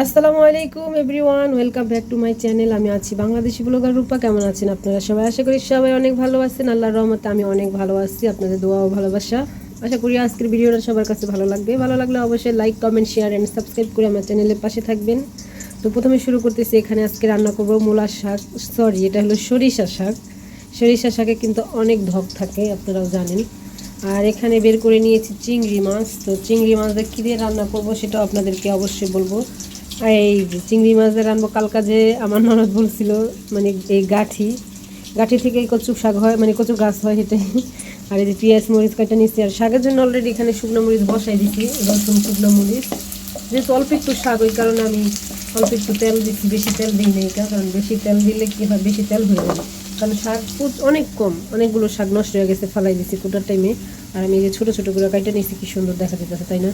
আসসালামু আলাইকুম everyone welcome back to my channel আমি আছি বাংলাদেশি ব্লগার রূপা। কেমন আছেন আপনারা সবাই? আশা করি সবাই অনেক ভালো আছেন। আল্লাহর রহমতে আমি অনেক ভালো আছি। আপনাদের দোয়া ও ভালোবাসা। আশা করি আজকের ভিডিওটা সবার কাছে ভালো লাগবে। ভালো লাগলে অবশ্যই like comment share and subscribe করে আমার চ্যানেলের পাশে থাকবেন। তো প্রথমে শুরু করতেছি এখানে আজকে রান্না করব মূলা শাক। সরি এটা হলো সরিষা শাক। সরিষা শাকে কিন্তু অনেক ধক থাকে, আপনারাও জানেন। আর এখানে বের করে নিয়েছি চিংড়ি মাছ। তো চিংড়ি মাছটা কী দিয়ে রান্না করব সেটাও আপনাদেরকে অবশ্যই বলব। এই চিংড়ি মাছ দিয়ে রান্নাবো কালকা যে আমার ননদ বলছিল মানে এই গাঠি গাঠি থেকে কচু শাক হয় মানে কচু গাছ হয় সেটাই আর এই যে পেঁয়াজ, মরিচ কাটা নিচ্ছি আর শাকের জন্য অলরেডি এখানে শুকনো মরিচ বসাই দিচ্ছি রসুন, শুকনো মরিচ। যেহেতু অল্প একটু শাক, ওই কারণে আমি অল্প একটু তেল দিচ্ছি, বেশি তেল দিই না এটা কারণ বেশি তেল দিলে কী হয়, বেশি তেল হয়ে যাবে কারণ শাক অনেক কম, অনেকগুলো শাক নষ্ট হয়ে গেছে, ফালাই দিচ্ছি কোটার টাইমে আর আমি যে ছোটো ছোটো করে কাইটা নিয়েছি, কি সুন্দর দেখা যেতেছে তাই না?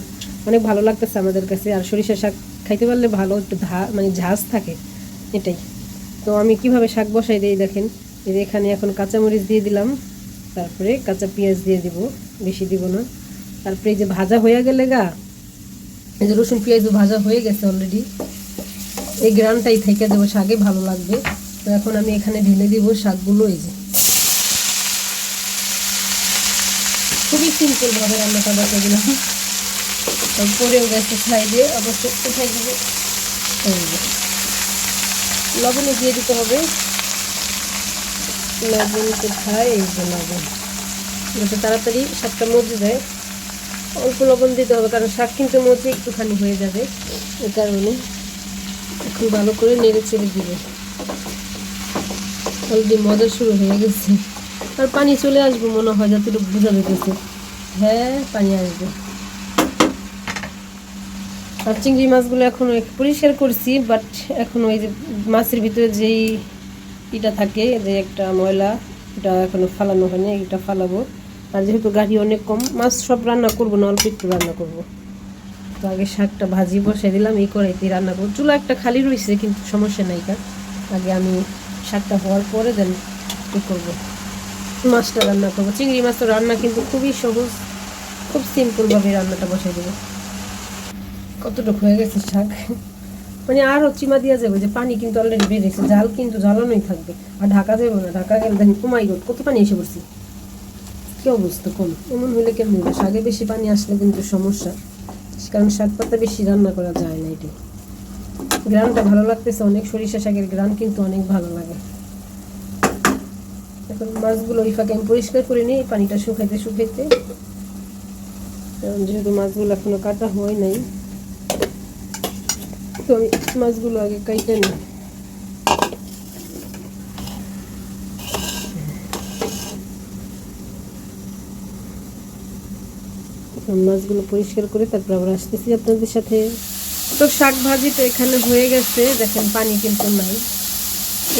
অনেক ভালো লাগতেছে আমাদের কাছে, আর সরিষা শাক খাইতে পারলে ভালো একটু ধা মানে ঝাঁজ থাকে, এটাই। তো আমি কীভাবে শাক বসাই দিই দেখেন, এই যে এখানে এখন কাঁচামরিচ দিয়ে দিলাম, তারপরে কাঁচা পেঁয়াজ দিয়ে দিব, বেশি দিব না। তারপরে এই যে ভাজা হয়ে গেলে গা, এই যে রসুন পেঁয়াজ ভাজা হয়ে গেছে অলরেডি এই গ্রানটাই থেকে দেবো শাকে ভালো লাগবে। তো এখন আমি এখানে ঢেলে দিব শাকগুলো, এই যে। খুবই সিম্পল ভাবে রান্নাটা বসে দিলাম তারপরেও গেছে সাইডে অবশ্য এই যে। লবণে দিয়ে দিতে হবে। লবণ কোথায়? এই যে লবণ। যাতে তাড়াতাড়ি শাকটা মজে যায়। অল্প লবণ দিতে হবে, কারণ শাক কিন্তু মজে একটুখানি হয়ে যাবে। এই কারণে খুব ভালো করে নেড়ে চেড়ে দিবে। অলরেডি মজা শুরু হয়ে গেছে। আর পানি চলে আসব মনে হয়, যতটুকু বোঝা যেতেছে হ্যাঁ পানি আসবে। আর চিংড়ি মাছগুলো এখনও একটু পরিষ্কার করছি বাট এখন ওই যে মাছের ভিতরে যেই ইটা থাকে, যে একটা ময়লা, এটা এখনও ফালানো হয়নি, এটা ফালাবো। আর যেহেতু গাড়ি অনেক কম, মাছ সব রান্না করব, না অল্প একটু রান্না করব। তো আগে শাকটা ভাজি বসাই দিলাম, এই কড়াইতে রান্না করব। চুলা একটা খালি রয়েছে, কিন্তু সমস্যা নাই কার আগে আমি শাকটা হওয়ার পরে দেন কী করব। মাছটা রান্না করব। চিংড়ি মাছ তো রান্না কিন্তু খুবই সহজ। খুব সিম্পলভাবে রান্নাটা বসাই দেবো। কতটুকু হয়ে গেছে শাক? মানে আরও চিমা দেওয়া যাবে যে পানি কিন্তু অলরেডি বেড়েছে জাল কিন্তু জ্বালানোই থাকবে। আর ঢাকা যাবে না, ঢাকা গেলে দেখেন কুমাই গোট কত পানি এসে পড়ছি। কেউ বুঝতে কম। এমন হলে কেমন হবে? শাকে বেশি পানি আসলে কিন্তু সমস্যা। কারণ শাক পাতা বেশি রান্না করা যায় না এটি। গ্রানটা ভালো লাগতেছে, অনেক সরিষা শাকের গ্রান কিন্তু অনেক ভালো লাগে। এখন মাছগুলো ওই ফাঁকে আমি পরিষ্কার করে নিই, পানিটা শুকাইতে শুকাইতে। কারণ যেহেতু মাছগুলো এখনও কাটা হয় নাই, তো আমি মাছগুলো আগে কাইটে নিই। মাছগুলো পরিষ্কার করে তারপর আবার আসতেছি আপনাদের সাথে। তো শাক ভাজি তো এখানে হয়ে গেছে, দেখেন পানি কিন্তু নাই।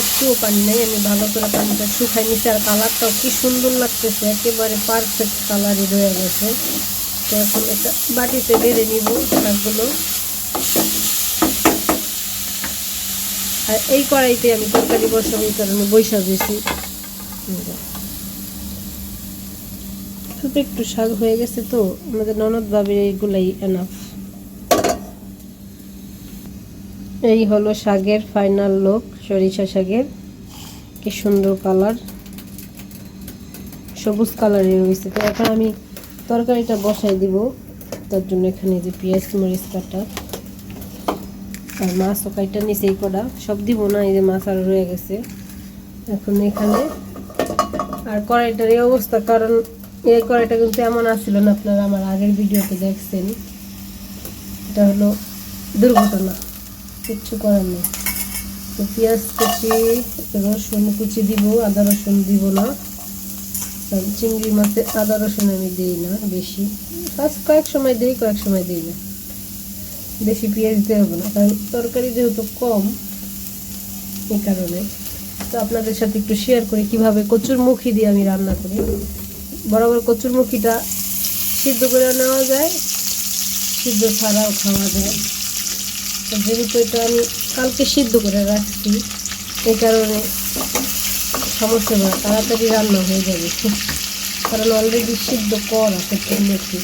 একটুও পানি নাই, আমি ভালো করে পানিটা শুকাই নিচ্ছি আর কালারটাও কি সুন্দর লাগতেছে, একেবারে পারফেক্ট কালারই রয়ে গেছে। তো এখন একটা বাটিতে বেড়ে নিব শাকগুলো। আর এই কড়াইতে আমি তরকারি বসাবো, এই কারণে বৈশা দিয়েছি। শুধু একটু শাক হয়ে গেছে তো, আমাদের ননদ ভাবির এইগুলাই এনাফ এই হলো শাকের ফাইনাল লোক সরিষা শাকের। কি সুন্দর কালার সবুজ কালারের রয়েছে তো এখন আমি তরকারিটা বসাই দিব। তার জন্য এখানে যে পেঁয়াজ, মরিচ, কাটা। আর মাছ ও কাইটা নিচে এই কটা সব দিব না, এই যে মাছ আর রয়ে গেছে। এখন এখানে আর কড়াইটার এই অবস্থা, কারণ এই কড়াইটা কিন্তু এমন আসছিল না, আপনারা আমার আগের ভিডিওতে দেখছেন। এটা হলো দুর্ঘটনা। কিচ্ছু করার নেই। তো পেঁয়াজ কুচি রসুন কুচি দিব, আদা রসুন দিব না। চিংড়ি মাছে আদা রসুন আমি দিই না বেশি। ফার্স্ট কয়েক সময় দিই, কয়েক সময় দিই না। বেশি পেঁয়াজ দিতে হবে না, কারণ তরকারি যেহেতু কম এই কারণে। তো আপনাদের সাথে একটু শেয়ার করি কীভাবে কচুর মুখি দিয়ে আমি রান্না করি। বরাবর কচুর মুখিটা সিদ্ধ করে নেওয়া যায়, সিদ্ধ ছাড়াও খাওয়া যায়। যেহেতু এটা আমি কালকে সিদ্ধ করে রাখছি, এই কারণে সমস্যা না, তাড়াতাড়ি রান্না হয়ে যাবে। কারণ অলরেডি সিদ্ধ কর আছে মেথি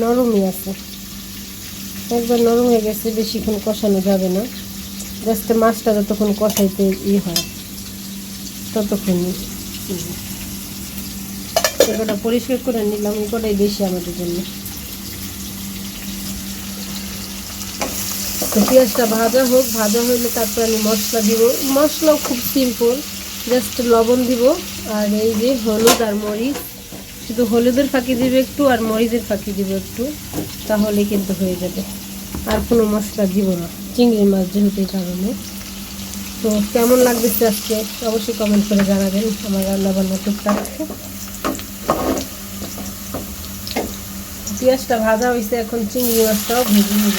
নরমই আছে। একবার নরম হয়ে গেছে, বেশিক্ষণ কষানো যাবে না। জাস্ট মাছটা যতক্ষণ কষাইতে ই হয় ততক্ষণই এগুলো পরিষ্কার করে নিলাম এগুলোই বেশি আমাদের জন্য। তো পেঁয়াজটা ভাজা হোক, ভাজা হইলে তারপর আমি মশলা দিব। মশলাও খুব সিম্পল জাস্ট লবণ দিব। আর এই যে হলুদ আর মরিচ, শুধু হলুদের ফাঁকি দিব একটু আর মরিচের ফাঁকি দিব একটু, তাহলে কিন্তু হয়ে যাবে। আর কোনো মশলা দিব না চিংড়ি মাছ যেহেতু কারণে। তো কেমন লাগবে আজকে? অবশ্যই কমেন্ট করে জানাবেন আমার রান্না বান্না টুকটাক। পেঁয়াজটা ভাজা হয়েছে এখন চিংড়ি মাছটাও ভেজে নেব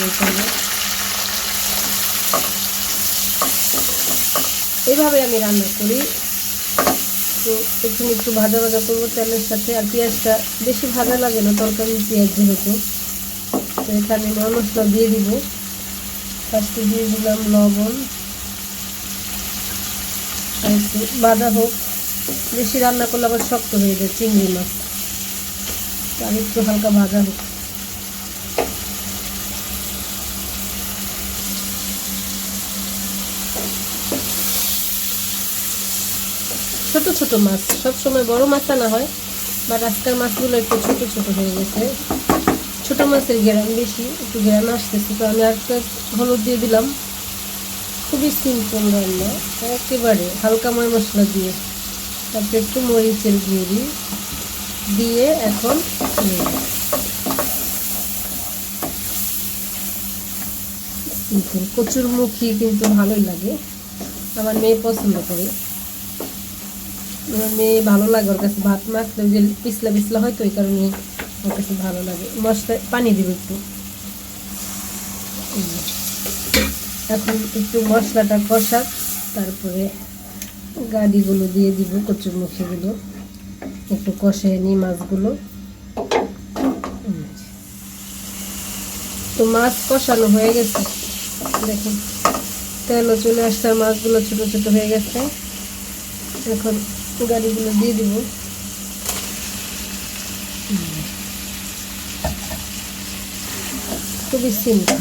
এভাবে আমি রান্না করি। তো এখানে একটু ভাজা ভাজা করব, তেলের সাথে। আর পেঁয়াজটা বেশি ভাজা লাগে না, তরকারি পেঁয়াজ যেহেতু। তো এখানে মশলা দিয়ে দিব। ফার্স্টে দিয়ে দিলাম লবণ। আর একটু বাদা হোক। বেশি রান্না করলে আবার শক্ত হয়ে যায়, চিংড়ি মাছ। আর একটু হালকা ভাজা হোক। ছোট ছোট মাছ সব সময় বড় মাছ আনা হয় বাট আজকের মাছগুলো একটু ছোট ছোট হয়ে গেছে। ছোট মাছের গ্রাম বেশি, একটু গ্রাম আসতেছে, তো আমি একটা হলুদ দিয়ে দিলাম। খুবই সিম্পল রান্না, একেবারে হালকা ময় মশলা দিয়ে। তারপরে একটু মরিচের গুঁড়ি দিয়ে এখন কচুর মুখি কিন্তু ভালোই লাগে, আমার মেয়ে পছন্দ করে। আমার মেয়ে ভালো লাগে, ওর কাছে ভাত ওই যে পিছলা পিছলা হয় তো ওই কারণে ওর কাছে ভালো লাগে। মশলা, পানি দিব একটু। এখন একটু মশলাটা কষাক তারপরে গাড়িগুলো দিয়ে দিব, কচুর মুখিগুলো। একটু কষে নিই মাছগুলো। তো মাছ কষানো হয়ে গেছে। দেখুন, তেলও চলে আসছে মাছগুলো ছোট ছোট হয়ে গেছে। এখন গাড়িগুলো দিয়ে দিব। খুবই সিম্পল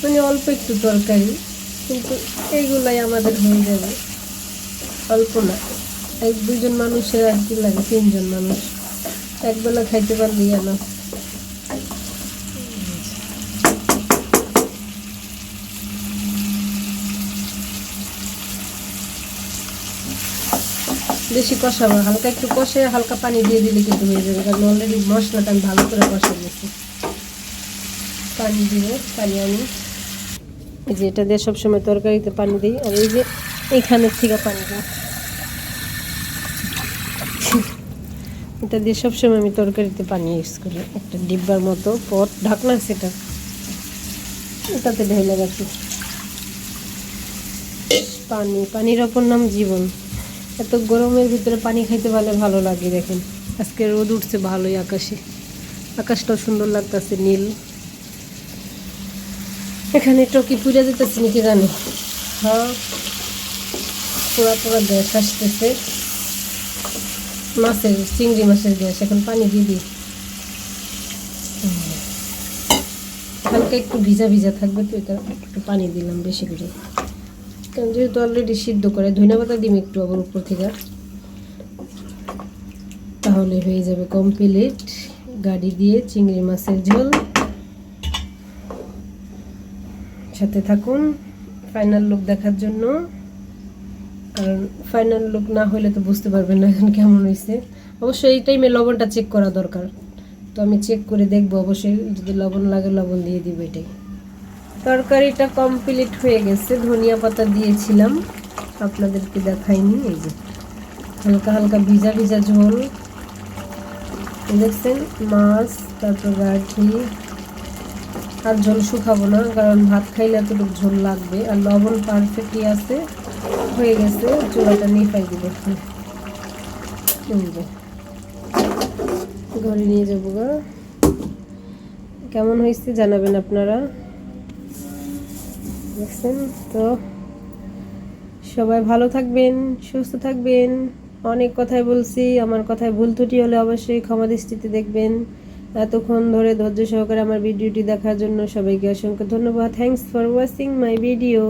মানে অল্প একটু তরকারি, কিন্তু এইগুলাই আমাদের হয়ে যাবে। অল্প না। এক দুজন মানুষের আর কি লাগে, তিনজন মানুষ। একবেলা খাইতে পারলি না বেশি কষাবো, হালকা একটু কষে হালকা পানি দিয়ে দিলে কিন্তু হয়ে যাবে, কারণ অলরেডি মশলাটা আমি ভালো করে কষে দিয়েছি পানি দিয়ে, পানি আমি এই যে এটা দিয়ে সবসময় তরকারিতে পানি দিই, আর এই যে এইখানের থেকে পানি দিই। এটা দিয়ে সবসময় আমি তরকারিতে পানি ইউজ করি, একটা ডিব্বার মতো পট, ঢাকনা সেটা এটাতে ঢেলে রাখি। পানি, পানির অপর নাম জীবন। এত গরমের ভিতরে পানি খাইতে পারলে ভালো লাগে, দেখেন। আজকে রোদ উঠছে ভালোই আকাশে। আকাশটাও সুন্দর লাগতেছে, নীল। এখানে টকি পুজো দিতেছি নাকি জানি? হ্যাঁ। পোড়া পোড়া গ্যাস আসতেছে। মাছের, চিংড়ি মাছের গ্যাস, এখন পানি দিয়ে দিই। হালকা একটু ভিজা ভিজা থাকবে তো, এটা একটু পানি দিলাম বেশি করে। কারণ যেহেতু অলরেডি সিদ্ধ করে ধনিয়া পাতা দিম একটু আবার উপর থেকে। তাহলে হয়ে যাবে কমপ্লিট গাড়ি দিয়ে চিংড়ি মাছের ঝোল। সাথে থাকুন ফাইনাল লুক দেখার জন্য। কারণ ফাইনাল লুক না হলে তো বুঝতে পারবেন না এখন কেমন হয়েছে অবশ্যই এই টাইমে লবণটা চেক করা দরকার। তো আমি চেক করে দেখব, অবশ্যই যদি লবণ লাগে লবণ দিয়ে দিব এটাই। তরকারিটা কমপ্লিট হয়ে গেছে। ধনিয়া পাতা দিয়েছিলাম। আপনাদেরকে দেখাইনি, এই যে হালকা হালকা ভিজা ভিজা ঝোল। দেখছেন, মাছ, তারপর গাঠি আর ঝোল শুকাবো না, কারণ ভাত খাইলে এতটুকু ঝোল লাগবে। আর লবণ পারফেক্টলি আছে, হয়ে গেছে, চুলাটা নিপাই দিব। ঘরে নিয়ে যাব গা। কেমন হয়েছে জানাবেন আপনারা? দেখছেন? তো সবাই ভালো থাকবেন, সুস্থ থাকবেন। অনেক কথাই বলছি, আমার কথায় ভুল ত্রুটি হলে অবশ্যই ক্ষমা দৃষ্টিতে দেখবেন। এতক্ষণ ধরে ধৈর্য সহকারে আমার ভিডিওটি দেখার জন্য সবাইকে অসংখ্য ধন্যবাদ। Thanks for watching my video